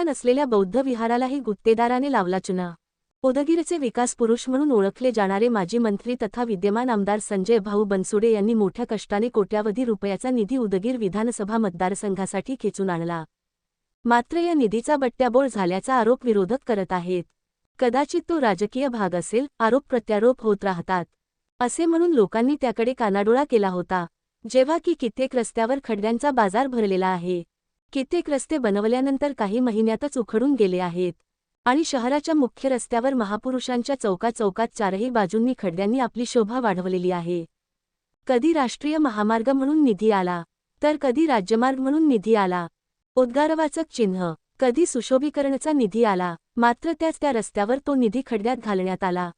श्रद्धास्थान नसलेल्या बौद्ध विहारालाही गुत्तेदाराने लावला चुना. उदगीरचे विकास पुरुष म्हणून ओळखले जाणारे माजी मंत्री तथा विद्यमान आमदार संजय भाऊ बनसुडे यांनी मोठ्या कष्टाने कोट्यावधी रुपयाचा निधी उदगीर विधानसभा मतदारसंघासाठी खेचून आणला. मात्र या निधीचा बट्ट्याबोळ झाल्याचा आरोप विरोधक करत आहेत. कदाचित तो राजकीय भाग असेल आरोप प्रत्यारोप होत राहतात. असे म्हणून लोकांनी त्याकडे कानाडोळा केला होता जेव्हा की कित्येक रस्त्यावर खड्ड्यांचा बाजार भरलेला आहे. कित्येक रस्ते बनवल्यानंतर काही महिन्यातच उखडून गेले आहेत. आणि शहराच्या मुख्य रस्त्यावर महापुरुषांच्या चौका चौकात चारही बाजूंनी खड्ड्यांनी आपली शोभा वाढवलेली आहे. कधी राष्ट्रीय महामार्ग म्हणून निधी आला तर कधी राज्यमार्ग म्हणून निधी आला. उद्गारवाचक चिन्ह कधी सुशोभीकरणचा निधी आला मात्र त्याच त्या रस्त्यावर तो निधी खड्ड्यात घालण्यात आला.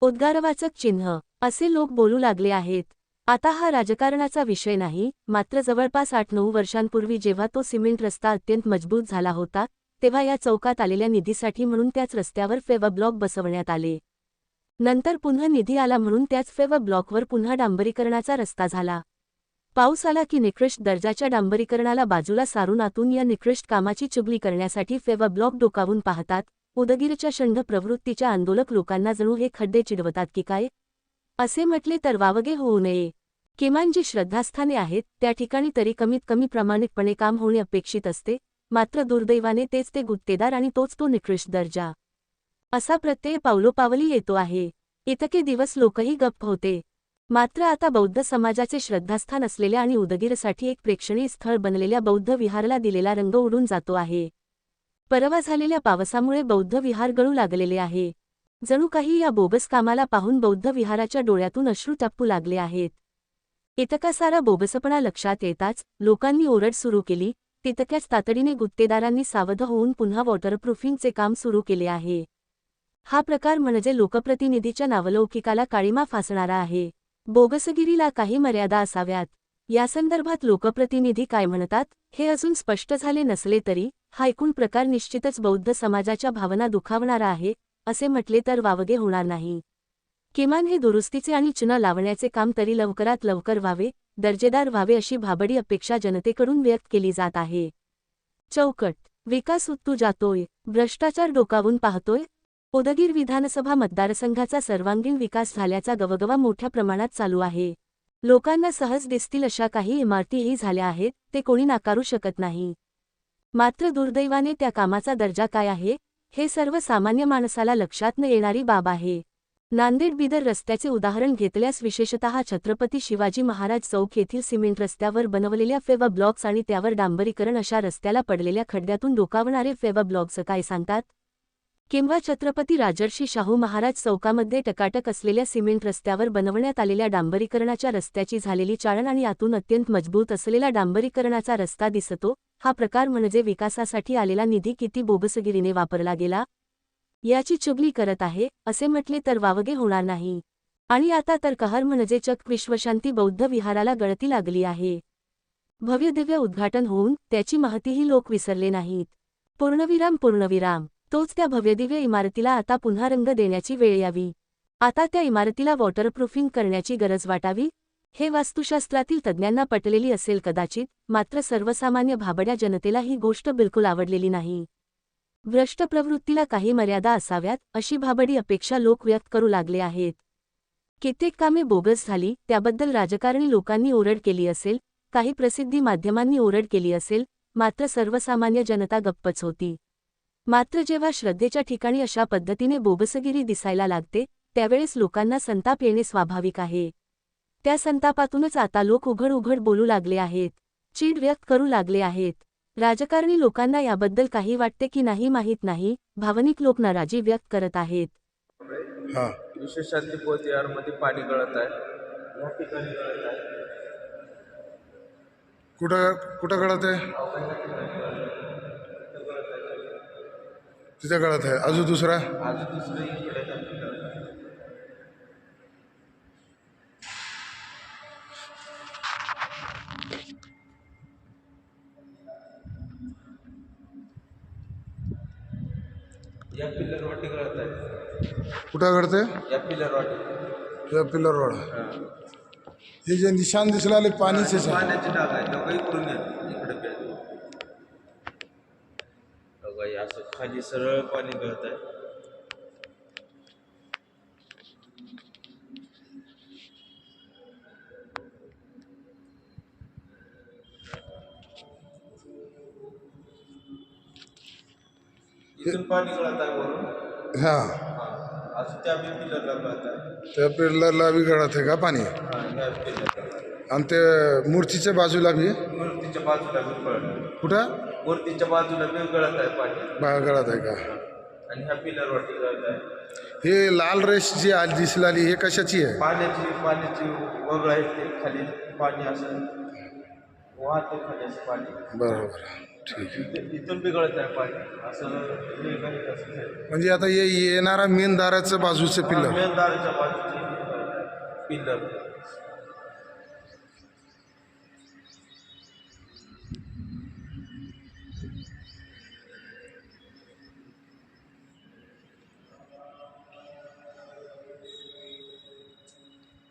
उद्गारवाचक चिन्ह असे लोक बोलू लागले आहेत. आता हा राजकारणाचा विषय नाही मात्र जवळपास आठ नऊ वर्षांपूर्वी जेव्हा तो सिमेंट रस्ता अत्यंत मजबूत झाला होता तेव्हा या चौकात आलेल्या निधीसाठी म्हणून त्याच रस्त्यावर फेव ब्लॉक बसवण्यात आले. नंतर पुन्हा निधी आला म्हणून त्याच फेव ब्लॉकवर पुन्हा डांबरीकरणाचा रस्ता झाला. पाऊस आला की निकृष्ट दर्जाच्या डांबरीकरणाला बाजूला सारून आतून या निकृष्ट कामाची चुगली करण्यासाठी फेव ब्लॉक डोकावून पाहतात उदगीरच्या षंढ प्रवृत्तीच्या आंदोलक लोकांना जणू हे खड्डे चिडवतात की काय? असे म्हटले तर वावगे होऊ नये. किमान जी श्रद्धास्थाने आहेत त्या ठिकाणी तरी कमीत कमी प्रामाणिकपणे काम होणे अपेक्षित असते मात्र दुर्दैवाने तेच ते गुत्तेदार आणि तोच तो निकृष्ट दर्जा. असा प्रत्यय पावलोपावली येतो आहे. इतके दिवस लोकही गप्प होते. मात्र आता बौद्ध समाजाचे श्रद्धास्थान असलेल्या आणि उदगीरसाठी एक प्रेक्षणीय स्थळ बनलेल्या बौद्ध विहारला दिलेला रंग उडून जातो आहे. परवा झालेल्या पावसामुळे बौद्ध विहार गळू लागलेले आहे. जणू काही या बोबस कामाला पाहून बौद्ध विहाराच्या डोळ्यातून अश्रू टप्पू लागले आहेत. इतका सारा बोबसपणा लक्षात येताच लोकांनी ओरड सुरू केली. तितक्याच तातडीने गुत्तेदारांनी सावध होऊन पुन्हा वॉटरप्रूफिंगचे काम सुरू केले आहे. हा प्रकार म्हणजे लोकप्रतिनिधीच्या नावलौकिकाला काळीमा फासणारा आहे. बोगसगिरीला काही मर्यादा असाव्यात. यासंदर्भात लोकप्रतिनिधी काय म्हणतात हे अजून स्पष्ट झाले नसले तरी हा एकूण प्रकार निश्चितच बौद्ध समाजाच्या भावना दुखावणारा आहे असे म्हटले तर वावगे होणार नाही. किमान हे दुरुस्तीचे आणि चुना लावण्याचे काम तरी लवकरात लवकर व्हावे दर्जेदार व्हावे अशी भाबडी अपेक्षा जनतेकडून व्यक्त केली जात आहे. चौकट विकास उत्तू जातोय भ्रष्टाचार डोकावून पाहतोय? उदगीर विधानसभा मतदारसंघाचा सर्वांगीण विकास झाल्याचा गवगवा मोठ्या प्रमाणात चालू आहे. लोकांना सहज दिसतील अशा काही इमारतीही झाल्या आहेत ते कोणी नाकारू शकत नाही. मात्र दुर्दैवाने त्या कामाचा दर्जा काय आहे? हे सर्व सामान्य माणसाला लक्षात न येणारी बाब आहे. नांदेड बिदर रस्त्याचे उदाहरण घेतल्यास विशेषतः छत्रपती शिवाजी महाराज चौक येथील सिमेंट रस्त्यावर बनवलेल्या फेव ब्लॉक्स आणि त्यावर डांबरीकरण अशा रस्त्याला पडलेल्या खड्ड्यातून डोकावणारे फेव ब्लॉक्स काय सांगतात? किंवा छत्रपती राजर्षी शाहू महाराज चौकामध्ये टकाटक असलेल्या सिमेंट रस्त्यावर बनवण्यात आलेल्या डांबरीकरणाच्या रस्त्याची झालेली चाळण आणि आतून अत्यंत मजबूत असलेला डांबरीकरणाचा रस्ता दिसतो हा प्रकार म्हणजे विकासासाठी आलेला निधी किती बोबसगिरीने वापरला गेला? याची चुगली करत आहे असे म्हटले तर वावगे होणार नाही. आणि आता तर कहर म्हणजे चक विश्वशांती बौद्ध विहाराला गळती लागली आहे. भव्यदिव्य उद्घाटन होऊन त्याची महतीही लोक विसरले नाहीत. पूर्णविराम पूर्णविराम. तोच त्या भव्यदिव्य इमारतीला आता पुन्हा रंग देण्याची वेळ यावी. आता त्या इमारतीला वॉटरप्रूफिंग करण्याची गरज वाटावी. हे वास्तुशास्त्रातील तज्ज्ञांना पटलेली असेल कदाचित मात्र सर्वसामान्य भाबड्या जनतेला ही गोष्ट बिलकुल आवडलेली नाही. भ्रष्ट प्रवृत्तीला काही मर्यादा असाव्यात अशी भाबडी अपेक्षा लोक व्यक्त करू लागले आहेत. कित्येक कामे बोगस झाली त्याबद्दल राजकारणी लोकांनी ओरड केली असेल काही प्रसिद्धी माध्यमांनी ओरड केली असेल मात्र सर्वसामान्य जनता गप्पच होती. मात्र जेव्हा श्रद्धेच्या ठिकाणी अशा पद्धतीने बोगसगिरी दिसायला लागते त्यावेळेस लोकांना संताप येणे स्वाभाविक आहे. त्या संतापातूनच आता लोक उघड उघड बोलू लागले आहेत. चीड व्यक्त करू लागले आहेत. राजकारणी लोकांना याबद्दल काही वाटते की नाही माहीत नाही भावनिक लोक नाराजी व्यक्त करत आहेत. हा. पाणी गळत आहे. या ठिकाणी गळत आहे. कुठं कुठं गळत आहे? तिथे गळत आहे. अजून दुसरा? आज दुसरं इकडे या पिल्लर वाटी गळत आहे कुठं आहे या पिल्लर वाटी. या पिल्लर रोड हे. जे निशाण दिसले पाणीचेच आहे पाण्याची टाक आहे. इकडून येत इकडे असं खाली सरळ पाणी गळत आहे. पाणी गळत आहे वरून? हां. असं त्या बी पिलरला गळत आहे. त्या पिल्लरला बी गळत आहे का पाणी? हा ह्या पिलरला आणि ते मूर्तीच्या बाजूला बी? मूर्तीच्या बाजूला बी गळत कुठं? मूर्तीच्या बाजूला बी गळत आहे पाणी. बा गळत आहे का? आणि ह्या पिलरवरती गळत आहे. हे लाल रेष जी आज दिसलाली हे कशाची आहे? पाण्याची पाण्याची वगळ आहे ते खाली. पाणी असं. वाहते खाली असं पाणी. बरोबर. इथून बिघडत आहे पाणी असं हे. म्हणजे आता ये येणारा मेन दाराचं बाजूचं पिल्लर मेनदाराच्या बाजूची पिल्लर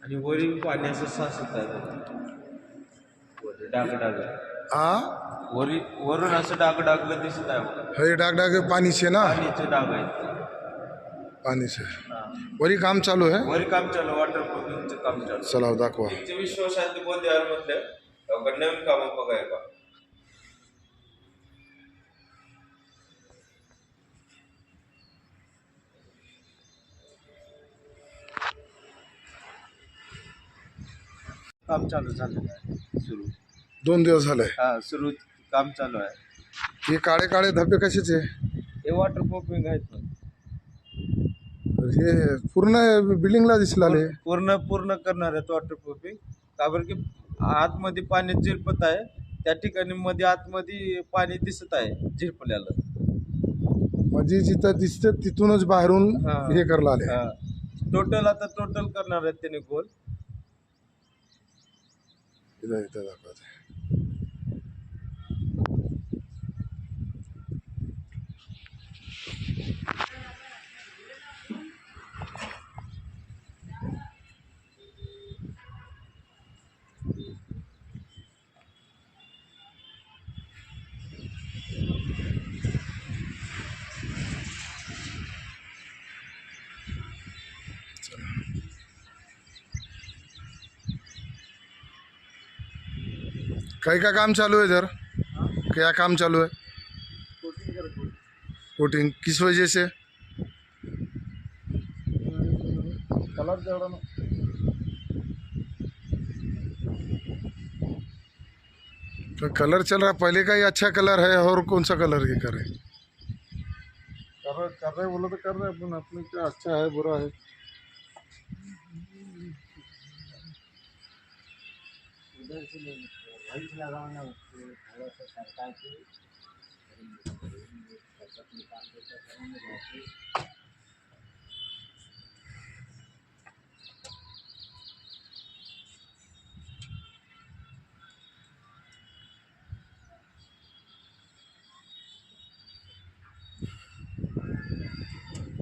आणि वरील पाणी असं साचत आहे. डाग डाग. आ? वरी वरून असं डाग डागलं दिसत आहे बघा. हे डागडाग पाणीचे ना? पाणीचे डाग आहेत. पाणीचे. हा. वरी काम चालू है वरी काम चालू वॉटर प्रूफिंगचं काम चालू. चला दाखवा. त्यांचे विश्वशांती बोलते म्हटलं अवघड नवीन कामं बघाय का काम चालू झालेलं आहे सुरू दोन दिवस झाले हा सुरू. काम चालू आहे. हे काळे काळे धब्बे कशाचे? हे वॉटर प्रूफिंग आहेत ना. हे पूर्ण बिल्डिंगला दिसलाले पूर्ण पूर्ण करणार आहेत वॉटर प्रूफिंग का बरं की आतमध्ये पाणी झिरपत आहे त्या ठिकाणी मध्ये आतमध्ये पाणी दिसत आहे झिरपल्याला. म्हणजे जिथं दिसतं तिथूनच बाहेरून हा. हे करला आले. टोटल आता टोटल करणार आहेत त्याने गोल इथं इथं दाखवते. काही का काम चालू है इधर क्या काम चालू है कोटिंग किस वजह से? तो कलर चल रहा पहले का ही अच्छा कलर है और कौन सा कलर ये करे कर रहे कर रहे बोलो तो कर रहे अपन अपने क्या अच्छा है बुरा है। उधर से ले वही लगाना उसको थोड़ा सा सरकार की